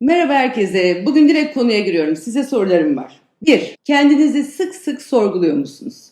Merhaba herkese. Bugün direkt konuya giriyorum. Size sorularım var. 1. Kendinizi sık sık sorguluyor musunuz?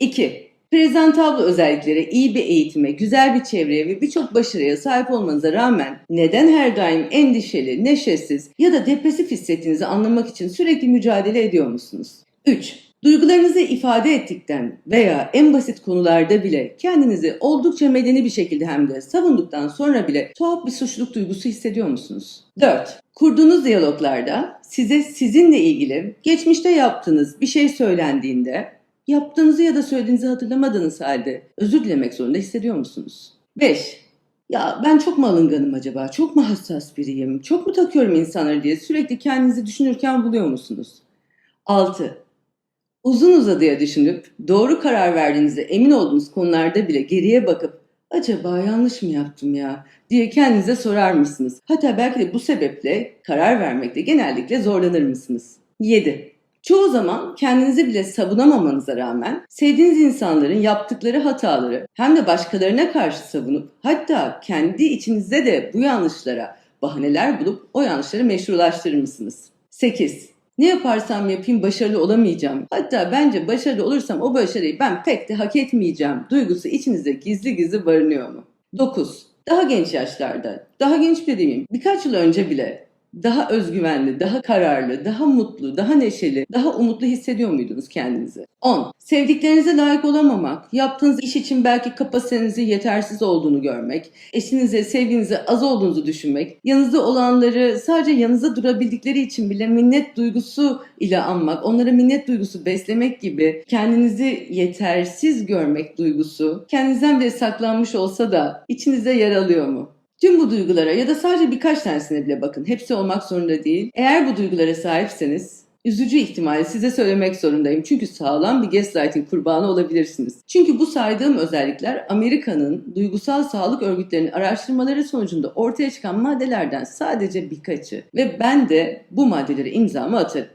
2. Prezentablo özelliklere, iyi bir eğitime, güzel bir çevreye ve birçok başarıya sahip olmanıza rağmen neden her daim endişeli, neşesiz ya da depresif hissettiğinizi anlamak için sürekli mücadele ediyor musunuz? 3. Duygularınızı ifade ettikten veya en basit konularda bile kendinizi oldukça medeni bir şekilde hem de savunduktan sonra bile tuhaf bir suçluluk duygusu hissediyor musunuz? 4. Kurduğunuz diyaloglarda size sizinle ilgili geçmişte yaptığınız bir şey söylendiğinde yaptığınızı ya da söylediğinizi hatırlamadığınız halde özür dilemek zorunda hissediyor musunuz? 5. Ya ben çok mu alınganım acaba? Çok mu hassas biriyim? Çok mu takıyorum insanları diye sürekli kendinizi düşünürken buluyor musunuz? 6. Uzun uzadıya düşünüp doğru karar verdiğinize emin olduğunuz konularda bile geriye bakıp acaba yanlış mı yaptım ya diye kendinize sorar mısınız? Hatta belki de bu sebeple karar vermekte genellikle zorlanır mısınız? 7. Çoğu zaman kendinizi bile savunamamanıza rağmen sevdiğiniz insanların yaptıkları hataları hem de başkalarına karşı savunup hatta kendi içinizde de bu yanlışlara bahaneler bulup o yanlışları meşrulaştırır mısınız? 8. Ne yaparsam yapayım başarılı olamayacağım. Hatta bence başarılı olursam o başarıyı ben pek de hak etmeyeceğim duygusu içinizde gizli gizli barınıyor mu? 9. Daha genç yaşlarda, daha genç demeyeyim, birkaç yıl önce bile daha özgüvenli, daha kararlı, daha mutlu, daha neşeli, daha umutlu hissediyor muydunuz kendinizi? 10. Sevdiklerinize layık olamamak, yaptığınız iş için belki kapasitenizin yetersiz olduğunu görmek, eşinize, sevginize az olduğunuzu düşünmek, yanınızda olanları sadece yanınızda durabildikleri için bile minnet duygusu ile anmak, onlara minnet duygusu beslemek gibi kendinizi yetersiz görmek duygusu, kendinizden bile saklanmış olsa da içinize yer alıyor mu? Tüm bu duygulara ya da sadece birkaç tanesine bile bakın. Hepsi olmak zorunda değil. Eğer bu duygulara sahipseniz üzücü ihtimali size söylemek zorundayım. Çünkü sağlam bir gaslighting kurbanı olabilirsiniz. Çünkü bu saydığım özellikler Amerika'nın duygusal sağlık örgütlerinin araştırmaları sonucunda ortaya çıkan maddelerden sadece birkaçı. Ve ben de bu maddelere imzamı atarım.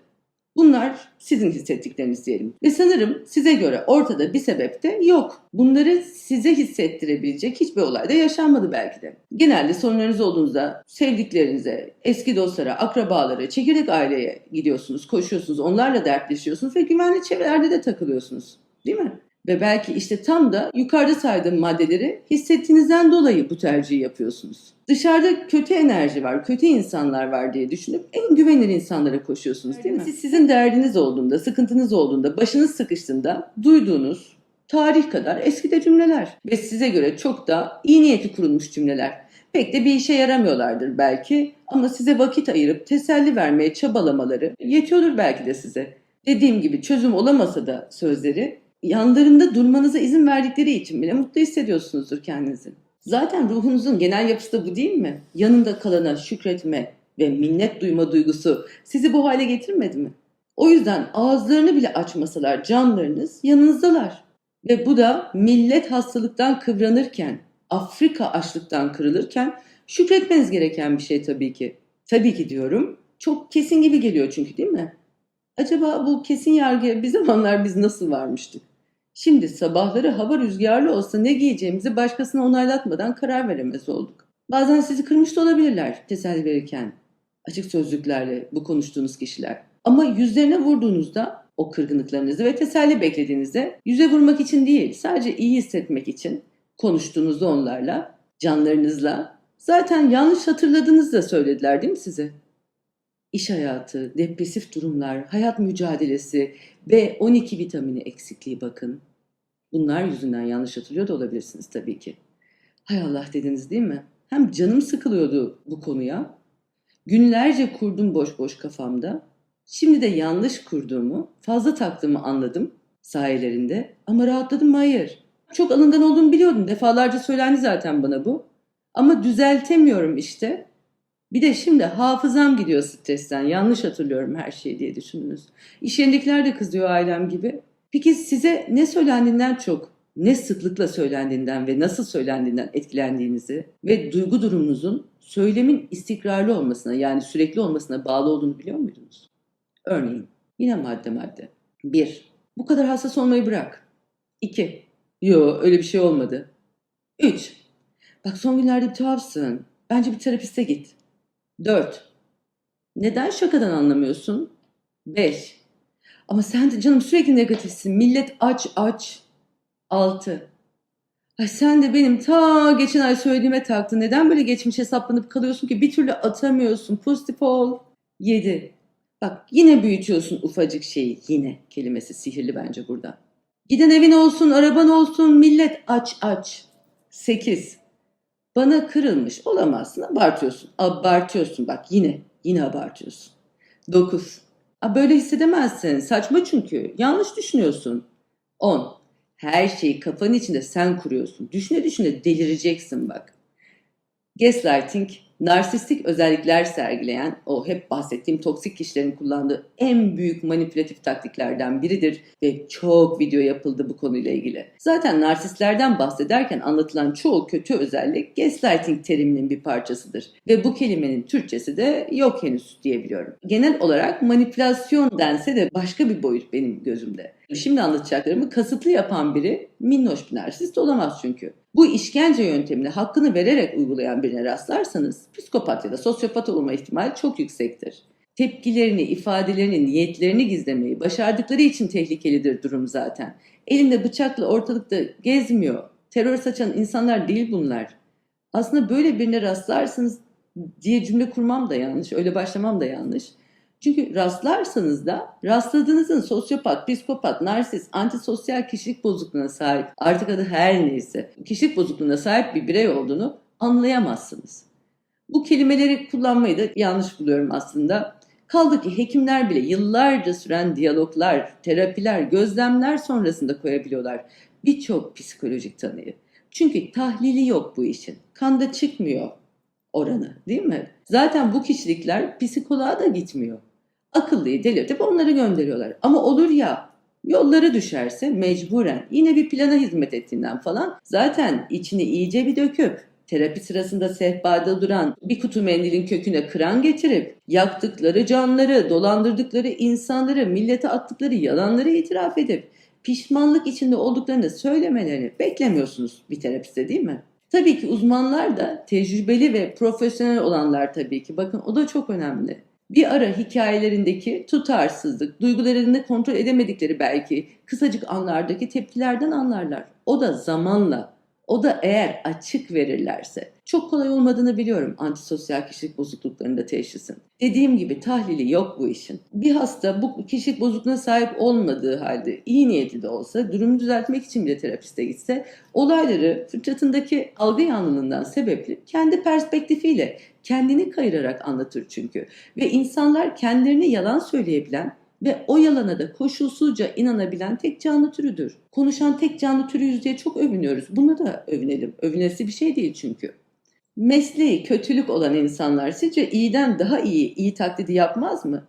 Bunlar sizin hissettikleriniz diyelim. Ve sanırım size göre ortada bir sebep de yok. Bunları size hissettirebilecek hiçbir olay da yaşanmadı belki de. Genelde sorunlarınız olduğunuzda sevdiklerinize, eski dostlara, akrabalara, çekirdek aileye gidiyorsunuz, koşuyorsunuz, onlarla dertleşiyorsunuz ve güvenli çevrelerde de takılıyorsunuz. Değil mi? Ve belki işte tam da yukarıda saydığım maddeleri hissettiğinizden dolayı bu tercihi yapıyorsunuz. Dışarıda kötü enerji var, kötü insanlar var diye düşünüp en güvenilir insanlara koşuyorsunuz değil mi? Siz sizin derdiniz olduğunda, sıkıntınız olduğunda, başınız sıkıştığında duyduğunuz tarih kadar eskide cümleler ve size göre çok da iyi niyeti kurulmuş cümleler. Pek de bir işe yaramıyorlardır belki ama size vakit ayırıp teselli vermeye çabalamaları yetiyordur belki de size. Dediğim gibi çözüm olamasa da sözleri yanlarında durmanıza izin verdikleri için bile mutlu hissediyorsunuzdur kendinizi. Zaten ruhunuzun genel yapısı da bu değil mi? Yanında kalana şükretme ve minnet duyma duygusu sizi bu hale getirmedi mi? O yüzden ağızlarını bile açmasalar canlarınız yanınızdalar. Ve bu da millet hastalıktan kıvranırken, Afrika açlıktan kırılırken şükretmeniz gereken bir şey tabii ki. Tabii ki diyorum. Çok kesin gibi geliyor çünkü değil mi? Acaba bu kesin yargıya bir zamanlar biz nasıl varmıştık? Şimdi sabahları hava rüzgarlı olsa ne giyeceğimizi başkasına onaylatmadan karar veremez olduk. Bazen sizi kırmış da olabilirler teselli verirken. Açık sözlüklerle bu konuştuğunuz kişiler. Ama yüzlerine vurduğunuzda o kırgınlıklarınızı ve teselli beklediğinizde yüze vurmak için değil sadece iyi hissetmek için konuştuğunuzda onlarla, canlarınızla zaten yanlış hatırladığınızı da söylediler değil mi size? İş hayatı, depresif durumlar, hayat mücadelesi, B12 vitamini eksikliği bakın. Bunlar yüzünden yanlış hatırlıyor da olabilirsiniz tabii ki. Hay Allah dediniz değil mi? Hem canım sıkılıyordu bu konuya. Günlerce kurdum boş boş kafamda. Şimdi de yanlış kurduğumu, fazla taktığımı anladım sayelerinde. Ama rahatladım mı? Hayır. Çok alından olduğumu biliyordum. Defalarca söylendi zaten bana bu. Ama düzeltemiyorum işte. Bir de şimdi hafızam gidiyor stresten. Yanlış hatırlıyorum her şeyi diye düşündünüz. İş yerindekiler de kızıyor ailem gibi. Peki size ne söylendiğinden çok ne sıklıkla söylendiğinden ve nasıl söylendiğinden etkilendiğinizi ve duygu durumunuzun söylemin istikrarlı olmasına yani sürekli olmasına bağlı olduğunu biliyor muydunuz? Örneğin yine madde madde. 1. Bu kadar hassas olmayı bırak. 2. Yo öyle bir şey olmadı. 3. Bak son günlerde bir tuhafsın. Bence bir terapiste git. 4. Neden şakadan anlamıyorsun? 5. Ama sen de canım sürekli negatifsin. Millet aç aç. 6. Ay sen de benim ta geçen ay söylediğime taktın. Neden böyle geçmiş hesaplanıp kalıyorsun ki bir türlü atamıyorsun. Pozitif ol. 7. Bak yine büyütüyorsun ufacık şeyi. Yine kelimesi sihirli bence burada. Giden evin olsun, araban olsun, millet aç aç. 8. Bana kırılmış olamazsın, abartıyorsun. Abartıyorsun bak yine, yine abartıyorsun. 9. A, böyle hissedemezsin. Saçma çünkü. Yanlış düşünüyorsun. 10. Her şeyi kafanın içinde sen kuruyorsun. Düşüne düşüne delireceksin bak. Gaslighting, narsistik özellikler sergileyen, o hep bahsettiğim toksik kişilerin kullandığı en büyük manipülatif taktiklerden biridir ve çok video yapıldı bu konuyla ilgili. Zaten narsistlerden bahsederken anlatılan çoğu kötü özellik gaslighting teriminin bir parçasıdır ve bu kelimenin Türkçesi de yok henüz diyebiliyorum. Genel olarak manipülasyon dense de başka bir boyut benim gözümde. Şimdi anlatacaklarımı kasıtlı yapan biri minnoş bir narsist olamaz çünkü. Bu işkence yöntemini hakkını vererek uygulayan birine rastlarsanız psikopat ya da sosyopat olma ihtimali çok yüksektir. Tepkilerini, ifadelerini, niyetlerini gizlemeyi başardıkları için tehlikelidir durum zaten. Elinde bıçakla ortalıkta gezmiyor. Terör saçan insanlar değil bunlar. Aslında böyle birine rastlarsınız diye cümle kurmam da yanlış, öyle başlamam da yanlış. Çünkü rastlarsanız da rastladığınızın sosyopat, psikopat, narsist, antisosyal kişilik bozukluğuna sahip, artık adı her neyse, kişilik bozukluğuna sahip bir birey olduğunu anlayamazsınız. Bu kelimeleri kullanmayı da yanlış buluyorum aslında. Kaldı ki hekimler bile yıllarca süren diyaloglar, terapiler, gözlemler sonrasında koyabiliyorlar birçok psikolojik tanıyı. Çünkü tahlili yok bu işin. Kanda çıkmıyor oranı değil mi? Zaten bu kişilikler psikoloğa da gitmiyor. Akıllıyı delirtip onları gönderiyorlar. Ama olur ya yolları düşerse mecburen yine bir plana hizmet ettiğinden falan zaten içini iyice bir döküp terapi sırasında sehpada duran bir kutu mendilin köküne kıran getirip yaktıkları canları, dolandırdıkları insanları, millete attıkları yalanları itiraf edip pişmanlık içinde olduklarını söylemelerini beklemiyorsunuz bir terapiste değil mi? Tabii ki uzmanlar da tecrübeli ve profesyonel olanlar tabii ki. Bakın o da çok önemli. Bir ara hikayelerindeki tutarsızlık, duygularını kontrol edemedikleri belki kısacık anlardaki tepkilerden anlarlar. O da zamanla, o da eğer açık verirlerse. Çok kolay olmadığını biliyorum antisosyal kişilik bozukluklarında teşhisin. Dediğim gibi tahlili yok bu işin. Bir hasta bu kişilik bozukluğuna sahip olmadığı halde iyi niyetli de olsa durumu düzeltmek için bile terapiste gitse olayları fıtratındaki algı yanlılığından sebepli kendi perspektifiyle kendini kayırarak anlatır çünkü. Ve insanlar kendilerini yalan söyleyebilen ve o yalana da koşulsuzca inanabilen tek canlı türüdür. Konuşan tek canlı türüyüz diye çok övünüyoruz. Buna da övünelim. Övünesi bir şey değil çünkü. Mesleği kötülük olan insanlar sizce iyiden daha iyi, iyi taklidi yapmaz mı?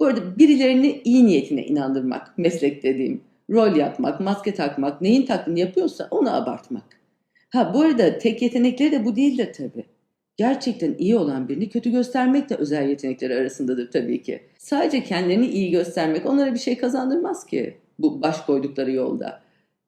Bu arada birilerini iyi niyetine inandırmak, meslek dediğim, rol yapmak, maske takmak, neyin taklidini yapıyorsa onu abartmak. Ha bu arada tek yetenekleri de bu değildir tabii. Gerçekten iyi olan birini kötü göstermek de özel yetenekleri arasındadır tabii ki. Sadece kendilerini iyi göstermek onlara bir şey kazandırmaz ki bu baş koydukları yolda.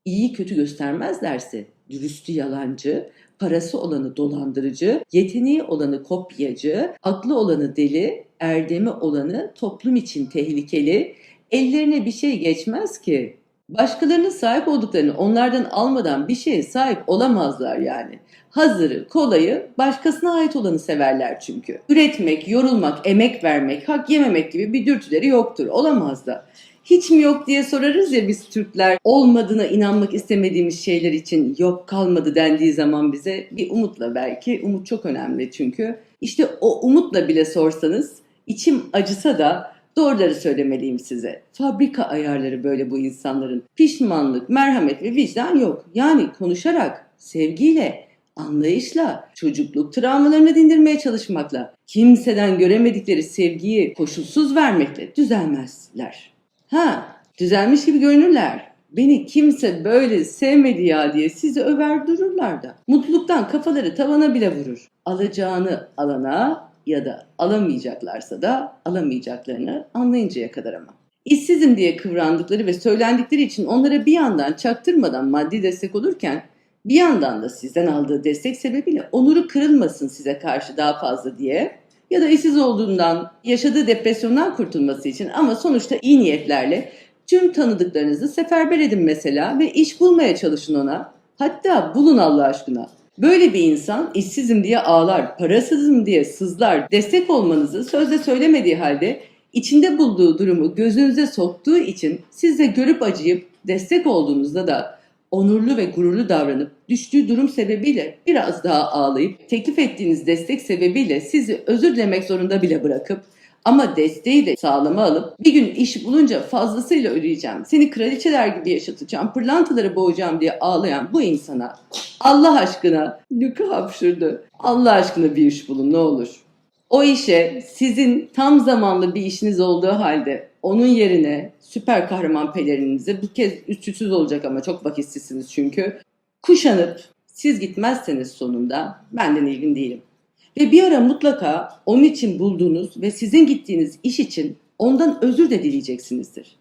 İyi kötü göstermezlerse dürüstü yalancı, parası olanı dolandırıcı, yeteneği olanı kopyacı, aklı olanı deli, erdemi olanı toplum için tehlikeli, ellerine bir şey geçmez ki. Başkalarının sahip olduklarını onlardan almadan bir şeye sahip olamazlar yani. Hazırı, kolayı, başkasına ait olanı severler çünkü. Üretmek, yorulmak, emek vermek, hak yememek gibi bir dürtüleri yoktur. Olamaz da. Hiç mi yok diye sorarız ya biz Türkler olmadığına inanmak istemediğimiz şeyler için yok kalmadı dendiği zaman bize bir umutla belki umut çok önemli çünkü işte o umutla bile sorsanız içim acısa da doğruları söylemeliyim size. Fabrika ayarları böyle bu insanların. Pişmanlık, merhamet ve vicdan yok. Yani konuşarak, sevgiyle, anlayışla, çocukluk travmalarını dindirmeye çalışmakla, kimseden göremedikleri sevgiyi koşulsuz vermekle düzelmezler. Ha, düzelmiş gibi görünürler. Beni kimse böyle sevmedi ya diye sizi över dururlar da. Mutluluktan kafaları tavana bile vurur. Alacağını alana ya da alamayacaklarsa da alamayacaklarını anlayıncaya kadar ama. İşsizim diye kıvrandıkları ve söylendikleri için onlara bir yandan çaktırmadan maddi destek olurken bir yandan da sizden aldığı destek sebebiyle onuru kırılmasın size karşı daha fazla diye ya da işsiz olduğundan, yaşadığı depresyondan kurtulması için ama sonuçta iyi niyetlerle tüm tanıdıklarınızı seferber edin mesela ve iş bulmaya çalışın ona. Hatta bulun Allah aşkına. Böyle bir insan işsizim diye ağlar, parasızım diye sızlar, destek olmanızı sözde söylemediği halde içinde bulduğu durumu gözünüze soktuğu için siz de görüp acıyıp destek olduğunuzda da onurlu ve gururlu davranıp düştüğü durum sebebiyle biraz daha ağlayıp teklif ettiğiniz destek sebebiyle sizi özür dilemek zorunda bile bırakıp ama desteği de sağlama alıp bir gün iş bulunca fazlasıyla ödeyeceğim, seni kraliçeler gibi yaşatacağım, pırlantaları boğacağım diye ağlayan bu insana Allah aşkına Luka hapşırdı. Allah aşkına bir iş bulun ne olur. O işe sizin tam zamanlı bir işiniz olduğu halde onun yerine süper kahraman pelerininizi bu kez üstsüz olacak ama çok vakitsizsiniz çünkü kuşanıp siz gitmezseniz sonunda benden ilgin değilim. Ve bir ara mutlaka onun için bulduğunuz ve sizin gittiğiniz iş için ondan özür de dileyeceksinizdir.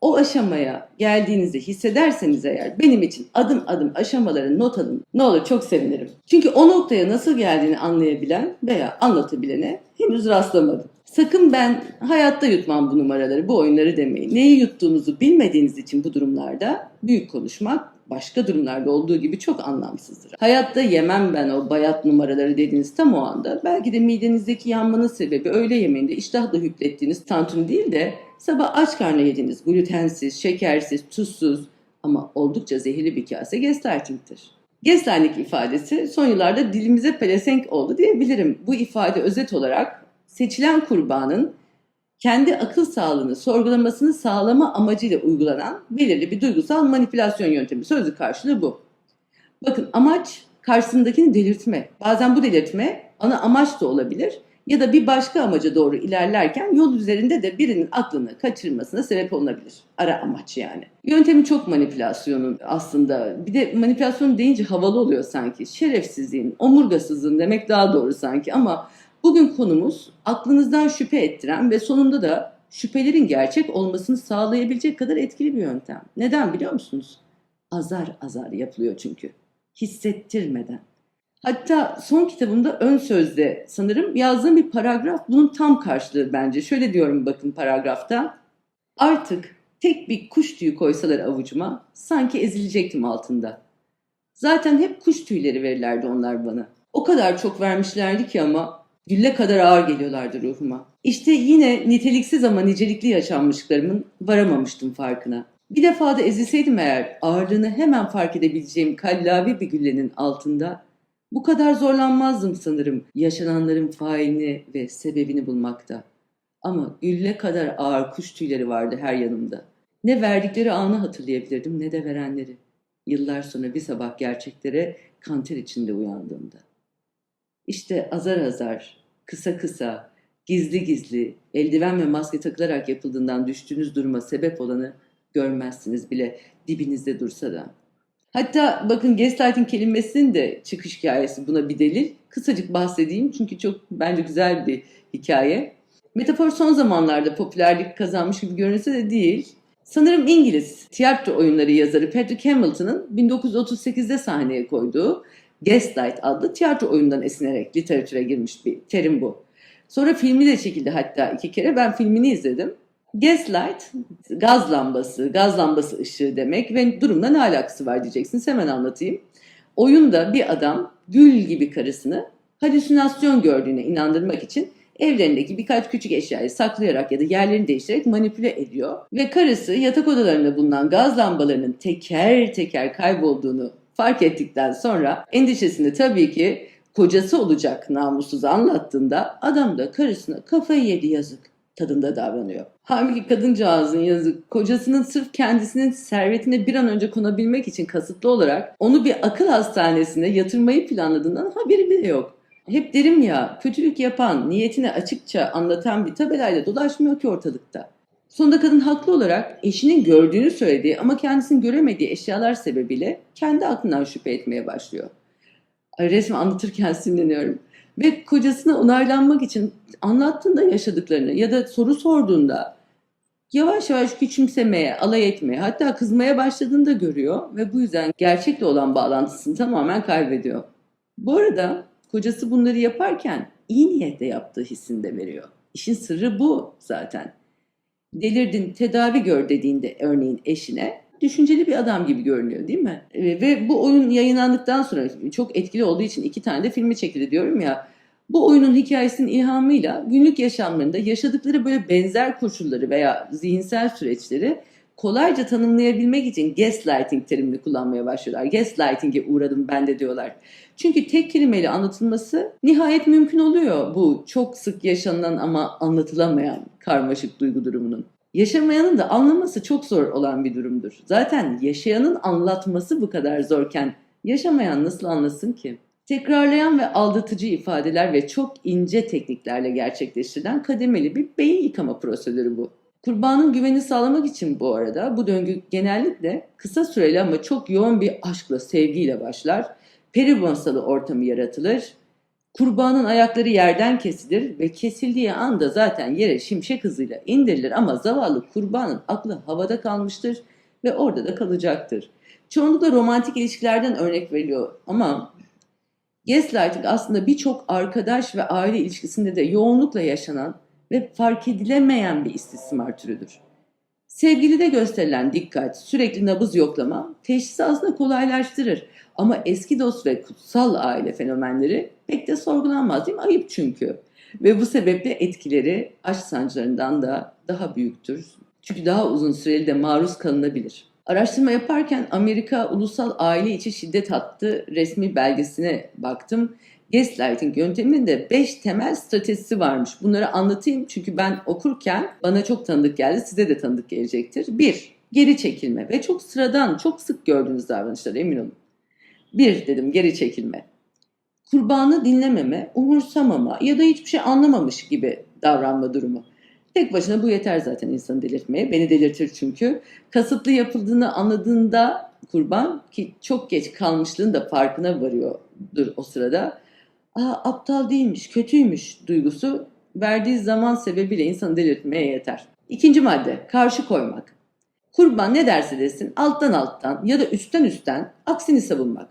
O aşamaya geldiğinizi hissederseniz eğer benim için adım adım aşamaları not alın. Ne olur çok sevinirim. Çünkü o noktaya nasıl geldiğini anlayabilen veya anlatabilene henüz rastlamadım. Sakın ben hayatta yutmam bu numaraları, bu oyunları demeyin. Neyi yuttuğunuzu bilmediğiniz için bu durumlarda büyük konuşmak başka durumlarda olduğu gibi çok anlamsızdır. Hayatta yemem ben o bayat numaraları dediğiniz tam o anda belki de midenizdeki yanmanın sebebi öğle yemeğinde iştahla hüplettiğiniz tantuni değil de sabah aç karnına yediğiniz glutensiz, şekersiz, tuzsuz ama oldukça zehirli bir kase gestalting'tir. Gestalting ifadesi son yıllarda dilimize pelesenk oldu diyebilirim. Bu ifade özet olarak seçilen kurbanın kendi akıl sağlığını sorgulamasını sağlama amacıyla uygulanan belirli bir duygusal manipülasyon yöntemi. Sözlük karşılığı bu. Bakın amaç karşısındakini delirtme. Bazen bu delirtme ana amaç da olabilir ya da bir başka amaca doğru ilerlerken yol üzerinde de birinin aklını kaçırmasına sebep olabilir. Ara amaç yani. Yöntemi çok manipülasyonun aslında. Bir de manipülasyon deyince havalı oluyor sanki. Şerefsizliğin, omurgasızlığın demek daha doğru sanki ama Bugün konumuz aklınızdan şüphe ettiren ve sonunda da şüphelerin gerçek olmasını sağlayabilecek kadar etkili bir yöntem. Neden biliyor musunuz? Azar azar yapılıyor çünkü. Hissettirmeden. Hatta son kitabımda ön sözde sanırım yazdığım bir paragraf bunun tam karşılığı bence. Şöyle diyorum bakın paragrafta. Artık tek bir kuş tüyü koysalar avucuma sanki ezilecektim altında. Zaten hep kuş tüyleri verirlerdi onlar bana. O kadar çok vermişlerdi ki ama gülle kadar ağır geliyorlardı ruhuma. İşte yine niteliksiz ama nicelikli yaşanmışlıklarımın varamamıştım farkına. Bir defa da ezilseydim eğer ağırlığını hemen fark edebileceğim kallavi bir güllenin altında bu kadar zorlanmazdım sanırım yaşananların failini ve sebebini bulmakta. Ama gülle kadar ağır kuş tüyleri vardı her yanımda. Ne verdikleri anı hatırlayabilirdim ne de verenleri. Yıllar sonra bir sabah gerçeklere kanter içinde uyandığımda. İşte azar azar, kısa kısa, gizli gizli, eldiven ve maske takılarak yapıldığından düştüğünüz duruma sebep olanı görmezsiniz bile dibinizde dursa da. Hatta bakın gaslighting kelimesinin de çıkış hikayesi buna bir delil. Kısacık bahsedeyim çünkü çok bence güzel bir hikaye. Metafor son zamanlarda popülerlik kazanmış gibi görünse de değil. Sanırım İngiliz tiyatro oyunları yazarı Patrick Hamilton'ın 1938'de sahneye koyduğu Gaslight adlı tiyatro oyundan esinerek literatüre girmiş bir terim bu. Sonra filmi de çekildi hatta iki kere. Ben filmini izledim. Gaslight, gaz lambası, gaz lambası ışığı demek ve durumla ne alakası var diyeceksiniz. Hemen anlatayım. Oyunda bir adam gül gibi karısını halüsinasyon gördüğüne inandırmak için evlerindeki birkaç küçük eşyayı saklayarak ya da yerlerini değiştirerek manipüle ediyor. Ve karısı yatak odalarında bulunan gaz lambalarının teker teker kaybolduğunu fark ettikten sonra endişesini tabii ki kocası olacak namussuz anlattığında adam da karısına kafayı yedi yazık tadında davranıyor. Halbuki kadıncağızın yazık kocasının sırf kendisinin servetine bir an önce konabilmek için kasıtlı olarak onu bir akıl hastanesine yatırmayı planladığından haberi bile yok. Hep derim ya kötülük yapan, niyetini açıkça anlatan bir tabelayla dolaşmıyor ki ortalıkta. Sonunda kadın haklı olarak eşinin gördüğünü söylediği ama kendisinin göremediği eşyalar sebebiyle kendi aklından şüphe etmeye başlıyor. Ay, resmen anlatırken sinirleniyorum. Ve kocasına onaylanmak için anlattığında yaşadıklarını ya da soru sorduğunda yavaş yavaş küçümsemeye, alay etmeye hatta kızmaya başladığını da görüyor ve bu yüzden gerçekle olan bağlantısını tamamen kaybediyor. Bu arada kocası bunları yaparken iyi niyetle yaptığı hissinde veriyor. İşin sırrı bu zaten. Delirdin, tedavi gör dediğinde örneğin eşine düşünceli bir adam gibi görünüyor değil mi? Ve bu oyun yayınlandıktan sonra çok etkili olduğu için iki tane de filmi çekildi diyorum ya. Bu oyunun hikayesinin ilhamıyla günlük yaşamlarında yaşadıkları böyle benzer koşulları veya zihinsel süreçleri kolayca tanımlayabilmek için gaslighting terimini kullanmaya başlıyorlar. Gaslighting'e uğradım ben de diyorlar. Çünkü tek kelimeyle anlatılması nihayet mümkün oluyor bu çok sık yaşanılan ama anlatılamayan karmaşık duygu durumunun. Yaşamayanın da anlaması çok zor olan bir durumdur. Zaten yaşayanın anlatması bu kadar zorken yaşamayan nasıl anlasın ki? Tekrarlayan ve aldatıcı ifadeler ve çok ince tekniklerle gerçekleştirilen kademeli bir beyin yıkama prosedürü bu. Kurbanın güveni sağlamak için bu arada bu döngü genellikle kısa süreli ama çok yoğun bir aşkla, sevgiyle başlar. Peri masalı ortamı yaratılır. Kurbanın ayakları yerden kesilir ve kesildiği anda zaten yere şimşek hızıyla indirilir ama zavallı kurbanın aklı havada kalmıştır ve orada da kalacaktır. Çoğunlukla romantik ilişkilerden örnek veriliyor ama gaslighting aslında birçok arkadaş ve aile ilişkisinde de yoğunlukla yaşanan ve fark edilemeyen bir istismar türüdür. Sevgilide gösterilen dikkat, sürekli nabız yoklama teşhisi aslında kolaylaştırır. Ama eski dost ve kutsal aile fenomenleri pek de sorgulanmaz değil mi? Ayıp çünkü. Ve bu sebeple etkileri aşk sancılarından da daha büyüktür. Çünkü daha uzun süreli de maruz kalınabilir. Araştırma yaparken Amerika Ulusal Aile İçi Şiddet Hattı resmi belgesine baktım. Gaslighting yönteminin de 5 temel stratejisi varmış. Bunları anlatayım çünkü ben okurken bana çok tanıdık geldi. Size de tanıdık gelecektir. 1. Geri çekilme ve çok sıradan, çok sık gördüğünüz davranışlar emin olun. 1 dedim geri çekilme. Kurbanı dinlememe, umursamama ya da hiçbir şey anlamamış gibi davranma durumu. Tek başına bu yeter zaten insanı delirtmeye. Beni delirtir çünkü. Kasıtlı yapıldığını anladığında kurban ki çok geç kalmışlığın da farkına varıyordur o sırada. Aa, aptal değilmiş, kötüymüş duygusu verdiği zaman sebebiyle insanı delirtmeye yeter. İkinci madde, karşı koymak. Kurban ne derse desin alttan alttan ya da üstten üstten aksini savunmak.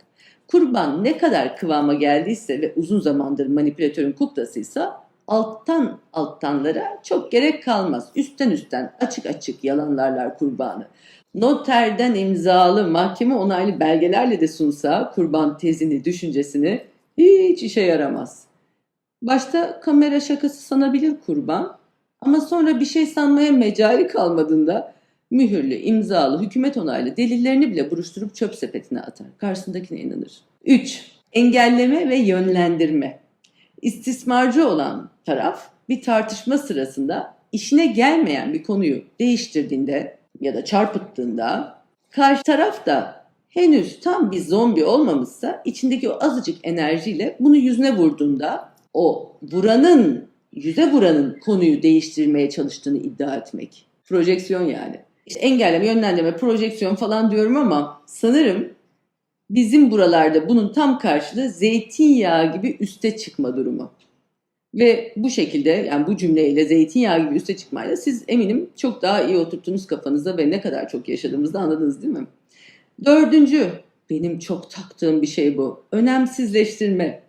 Kurban ne kadar kıvama geldiyse ve uzun zamandır manipülatörün kuklasıysa alttan alttanlara çok gerek kalmaz. Üstten üstten açık açık yalanlarlar kurbanı. Noterden imzalı mahkeme onaylı belgelerle de sunsa kurban tezini, düşüncesini hiç işe yaramaz. Başta kamera şakası sanabilir kurban ama sonra bir şey sanmaya mecali kalmadığında mühürlü, imzalı, hükümet onaylı delillerini bile buruşturup çöp sepetine atar. Karşısındakine inanır. 3. Engelleme ve yönlendirme. İstismarcı olan taraf bir tartışma sırasında işine gelmeyen bir konuyu değiştirdiğinde ya da çarpıttığında karşı taraf da henüz tam bir zombi olmamışsa içindeki o azıcık enerjiyle bunu yüzüne vurduğunda o vuranın yüze vuranın konuyu değiştirmeye çalıştığını iddia etmek. Projeksiyon yani. İşte engelleme, yönlendirme, projeksiyon falan diyorum ama sanırım bizim buralarda bunun tam karşılığı zeytinyağı gibi üste çıkma durumu. Ve bu şekilde yani bu cümleyle zeytinyağı gibi üste çıkmayla siz eminim çok daha iyi oturttunuz kafanıza ve ne kadar çok yaşadığımızda anladınız değil mi? Dördüncü, benim çok taktığım bir şey bu. Önemsizleştirme.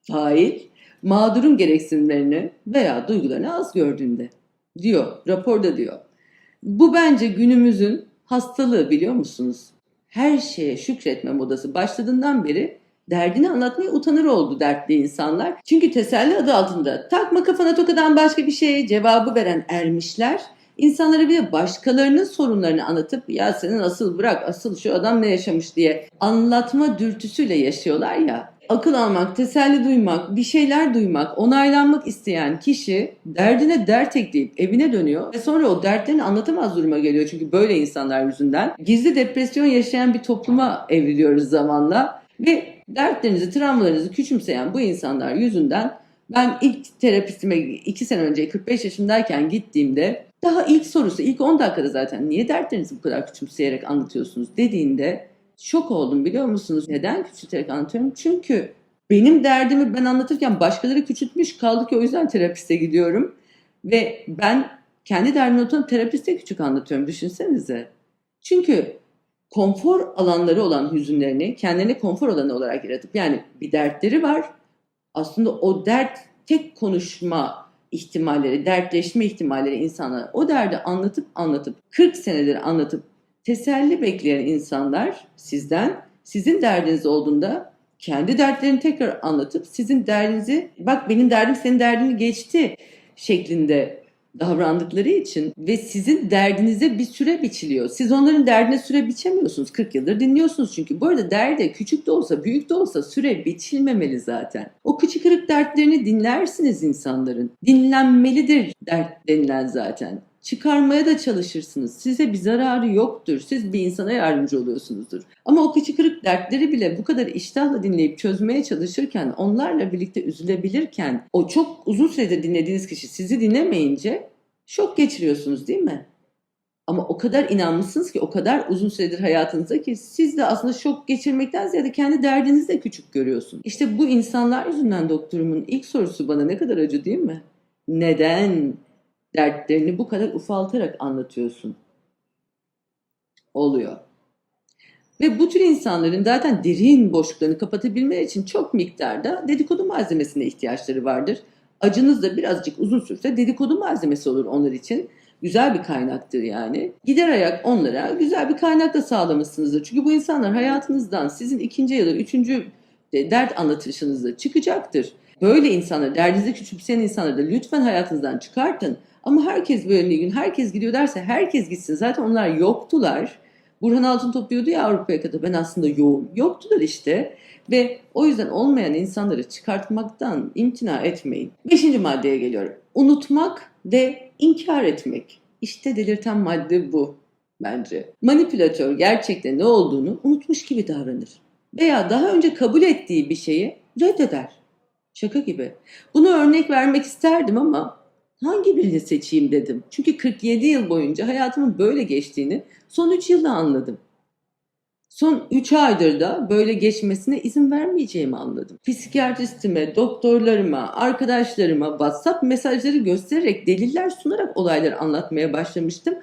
Fail, mağdurun gereksinimlerini veya duygularını az gördüğünde diyor, raporda diyor. Bu bence günümüzün hastalığı biliyor musunuz? Her şeye şükretme modası başladığından beri derdini anlatmaya utanır oldu dertli insanlar. Çünkü teselli adı altında takma kafana tokadan başka bir şey cevabı veren ermişler insanlara bir de başkalarının sorunlarını anlatıp ya senin asıl bırak asıl şu adam ne yaşamış diye anlatma dürtüsüyle yaşıyorlar ya. Akıl almak, teselli duymak, bir şeyler duymak, onaylanmak isteyen kişi derdine dert ekleyip evine dönüyor ve sonra o dertlerini anlatamaz duruma geliyor. Çünkü böyle insanlar yüzünden gizli depresyon yaşayan bir topluma evriliyoruz zamanla ve dertlerinizi, travmalarınızı küçümseyen bu insanlar yüzünden ben ilk terapistime 2 sene önce 45 yaşındayken gittiğimde daha ilk sorusu ilk 10 dakikada zaten niye dertlerinizi bu kadar küçümseyerek anlatıyorsunuz dediğinde şok oldum biliyor musunuz? Neden küçülterek anlatıyorum? Çünkü benim derdimi ben anlatırken başkaları küçültmüş kaldı ki o yüzden terapiste gidiyorum. Ve ben kendi derdimi anlatıyorum terapiste küçük anlatıyorum düşünsenize. Çünkü konfor alanları olan hüzünlerini kendilerine konfor alanı olarak yaratıp yani bir dertleri var. Aslında o dert tek konuşma ihtimalleri, dertleşme ihtimalleri insanlar o derdi anlatıp anlatıp 40 senedir anlatıp teselli bekleyen insanlar sizden sizin derdiniz olduğunda kendi dertlerini tekrar anlatıp sizin derdinizi bak benim derdim senin derdini geçti şeklinde davrandıkları için ve sizin derdinize bir süre biçiliyor. Siz onların derdine süre biçemiyorsunuz. 40 yıldır dinliyorsunuz çünkü. Bu arada derde küçük de olsa büyük de olsa süre biçilmemeli zaten. O küçük kırık dertlerini dinlersiniz insanların. Dinlenmelidir dert denilen zaten. Çıkarmaya da çalışırsınız. Size bir zararı yoktur. Siz bir insana yardımcı oluyorsunuzdur. Ama o küçük kırık dertleri bile bu kadar iştahla dinleyip çözmeye çalışırken, onlarla birlikte üzülebilirken, o çok uzun süredir dinlediğiniz kişi sizi dinlemeyince şok geçiriyorsunuz değil mi? Ama o kadar inanmışsınız ki, o kadar uzun süredir hayatınızda ki siz de aslında şok geçirmekten ziyade kendi derdinizi de küçük görüyorsun. İşte bu insanlar yüzünden doktorumun ilk sorusu bana ne kadar acı değil mi? Neden dertlerini bu kadar ufaltarak anlatıyorsun? Oluyor. Ve bu tür insanların zaten derin boşluklarını kapatabilmeleri için çok miktarda dedikodu malzemesine ihtiyaçları vardır. Acınız da birazcık uzun sürse dedikodu malzemesi olur onlar için. Güzel bir kaynaktır yani. Gider ayak onlara güzel bir kaynak da sağlamışsınızdır. Çünkü bu insanlar hayatınızdan sizin ikinci ya da üçüncü de dert anlatışınızda çıkacaktır. Böyle insanları, derdinizi küçümseyen insanları da lütfen hayatınızdan çıkartın. Ama herkes böyle gün, herkes gidiyor derse herkes gitsin. Zaten onlar yoktular. Burhan Altıntop diyordu ya Avrupa'ya kadar ben aslında yoğum. Yoktular işte. Ve o yüzden olmayan insanları çıkartmaktan imtina etmeyin. Beşinci maddeye geliyorum. Unutmak ve inkar etmek. İşte delirten madde bu bence. Manipülatör gerçekten ne olduğunu unutmuş gibi davranır. Veya daha önce kabul ettiği bir şeyi reddeder. Şaka gibi. Bunu örnek vermek isterdim ama hangi birini seçeyim dedim. Çünkü 47 yıl boyunca hayatımın böyle geçtiğini son 3 yılda anladım. Son 3 aydır da böyle geçmesine izin vermeyeceğimi anladım. Psikiyatristime, doktorlarıma, arkadaşlarıma WhatsApp mesajları göstererek, deliller sunarak olayları anlatmaya başlamıştım.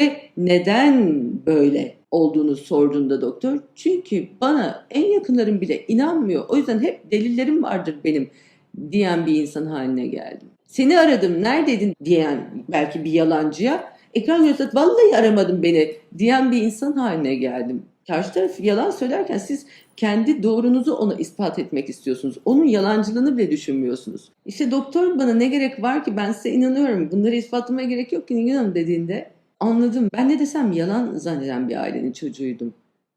Ve neden böyle olduğunu sorduğunda doktor, çünkü bana en yakınlarım bile inanmıyor. O yüzden hep delillerim vardır benim diyen bir insan haline geldim. Seni aradım, neredeydin diyen belki bir yalancıya, ekran gösterip vallahi aramadım beni diyen bir insan haline geldim. Karşı taraf yalan söylerken siz kendi doğrunuzu ona ispat etmek istiyorsunuz. Onun yalancılığını bile düşünmüyorsunuz. İşte doktor bana ne gerek var ki ben size inanıyorum. Bunları ispatlamaya gerek yok ki Nilgün dediğinde anladım. Ben ne desem yalan zanneden bir ailenin çocuğuydum.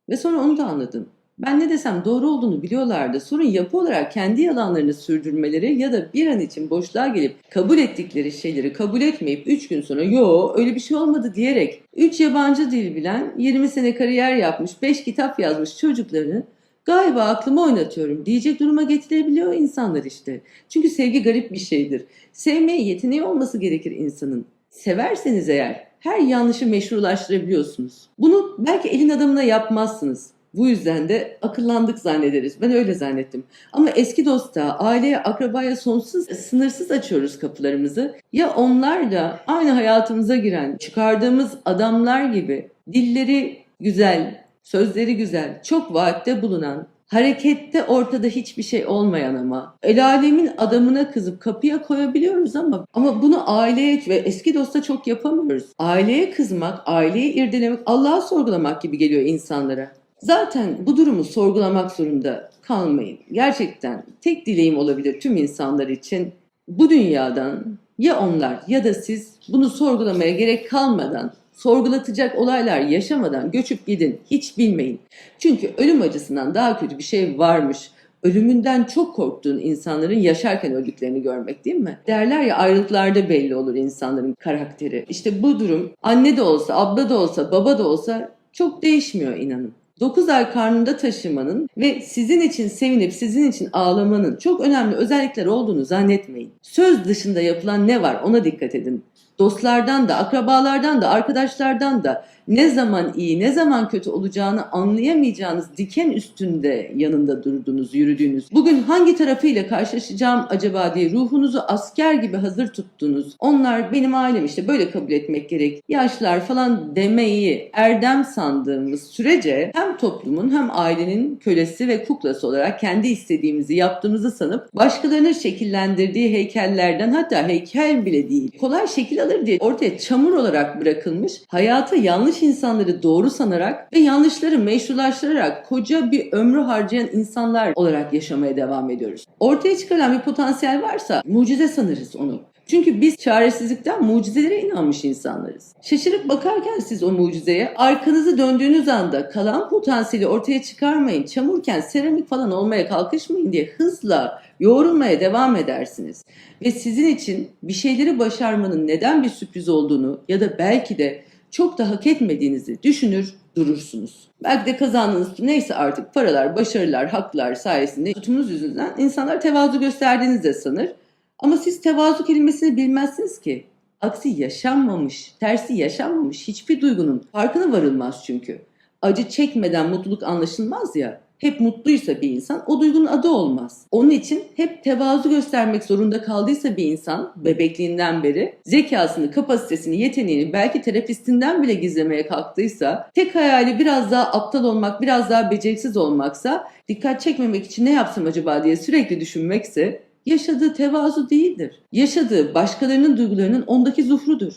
Ve sonra onu da anladım. Ben ne desem doğru olduğunu biliyorlardı. Sorun yapı olarak kendi yalanlarını sürdürmeleri ya da bir an için boşluğa gelip kabul ettikleri şeyleri kabul etmeyip 3 gün sonra yo öyle bir şey olmadı diyerek 3 yabancı dil bilen 20 sene kariyer yapmış 5 kitap yazmış çocuklarını galiba aklımı oynatıyorum diyecek duruma getirebiliyor insanlar işte. Çünkü sevgi garip bir şeydir. Sevmeye yeteneği olması gerekir insanın. Severseniz eğer her yanlışı meşrulaştırabiliyorsunuz. Bunu belki elin adamına yapmazsınız. Bu yüzden de akıllandık zannederiz. Ben öyle zannettim. Ama eski dosta, aileye, akrabaya sonsuz, sınırsız açıyoruz kapılarımızı. Ya onlar da aynı hayatımıza giren, çıkardığımız adamlar gibi dilleri güzel, sözleri güzel, çok vaatte bulunan, harekette ortada hiçbir şey olmayan ama el alemin adamına kızıp kapıya koyabiliyoruz ama ama bunu aileye ve eski dosta çok yapamıyoruz. Aileye kızmak, aileyi irdelemek, Allah'a sorgulamak gibi geliyor insanlara. Zaten bu durumu sorgulamak zorunda kalmayın. Gerçekten tek dileğim olabilir tüm insanlar için. Bu dünyadan ya onlar ya da siz bunu sorgulamaya gerek kalmadan, sorgulatacak olaylar yaşamadan göçüp gidin. Hiç bilmeyin. Çünkü ölüm acısından daha kötü bir şey varmış. Ölümünden çok korktuğun insanların yaşarken öldüklerini görmek değil mi? Derler ya ayrıntılarda belli olur insanların karakteri. İşte bu durum anne de olsa, abla da olsa, baba da olsa çok değişmiyor inanın. 9 ay karnında taşımanın ve sizin için sevinip sizin için ağlamanın çok önemli özellikler olduğunu zannetmeyin. Söz dışında yapılan ne var ona dikkat edin. Dostlardan da, akrabalardan da, arkadaşlardan da ne zaman iyi ne zaman kötü olacağını anlayamayacağınız diken üstünde yanında durdunuz, yürüdüğünüz. Bugün hangi tarafıyla karşılaşacağım acaba diye ruhunuzu asker gibi hazır tuttunuz. Onlar benim ailem işte böyle kabul etmek gerek. Yaşlar falan demeyi erdem sandığımız sürece hem toplumun hem ailenin kölesi ve kuklası olarak kendi istediğimizi yaptığımızı sanıp başkalarının şekillendirdiği heykellerden hatta heykel bile değil kolay şekil alır diye ortaya çamur olarak bırakılmış hayata yanlış insanları doğru sanarak ve yanlışları meşrulaştırarak koca bir ömrü harcayan insanlar olarak yaşamaya devam ediyoruz. Ortaya çıkarılan bir potansiyel varsa mucize sanırız onu. Çünkü biz çaresizlikten mucizelere inanmış insanlarız. Şaşırıp bakarken siz o mucizeye arkanızı döndüğünüz anda kalan potansiyeli ortaya çıkarmayın. Çamurken seramik falan olmaya kalkışmayın diye hızla yoğrulmaya devam edersiniz. Ve sizin için bir şeyleri başarmanın neden bir sürpriz olduğunu ya da belki de çok da hak etmediğinizi düşünür durursunuz. Belki de kazandığınız neyse artık paralar, başarılar, haklar sayesinde tutumunuz yüzünden insanlar tevazu gösterdiğinizi de sanır. Ama siz tevazu kelimesini bilmezsiniz ki. Aksi yaşanmamış, tersi yaşanmamış hiçbir duygunun farkına varılmaz çünkü. Acı çekmeden mutluluk anlaşılmaz ya. Hep mutluysa bir insan o duygunun adı olmaz. Onun için hep tevazu göstermek zorunda kaldıysa bir insan bebekliğinden beri zekasını, kapasitesini, yeteneğini belki terapistinden bile gizlemeye kalktıysa tek hayali biraz daha aptal olmak, biraz daha beceriksiz olmaksa dikkat çekmemek için ne yapsam acaba diye sürekli düşünmekse yaşadığı tevazu değildir. Yaşadığı başkalarının duygularının ondaki zuhrudur.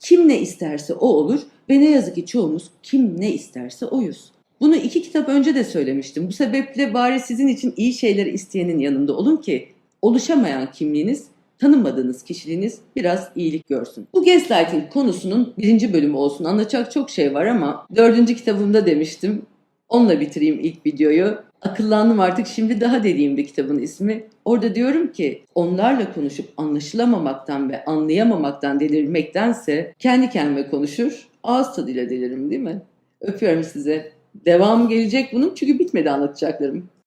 Kim ne isterse o olur ve ne yazık ki çoğumuz kim ne isterse oyuz. Bunu iki kitap önce de söylemiştim. Bu sebeple bari sizin için iyi şeyleri isteyenin yanında olun ki oluşamayan kimliğiniz, tanımadığınız kişiliğiniz biraz iyilik görsün. Bu gaslighting konusunun birinci bölümü olsun. Anlatacak çok şey var ama dördüncü kitabımda demiştim. Onunla bitireyim ilk videoyu. Akıllandım artık şimdi daha dediğim bir kitabın ismi. Orada diyorum ki onlarla konuşup anlaşılamamaktan ve anlayamamaktan delirmektense kendi kendime konuşur, ağız tadıyla deliririm değil mi? Öpüyorum size. Devam gelecek bunun çünkü bitmedi anlatacaklarım.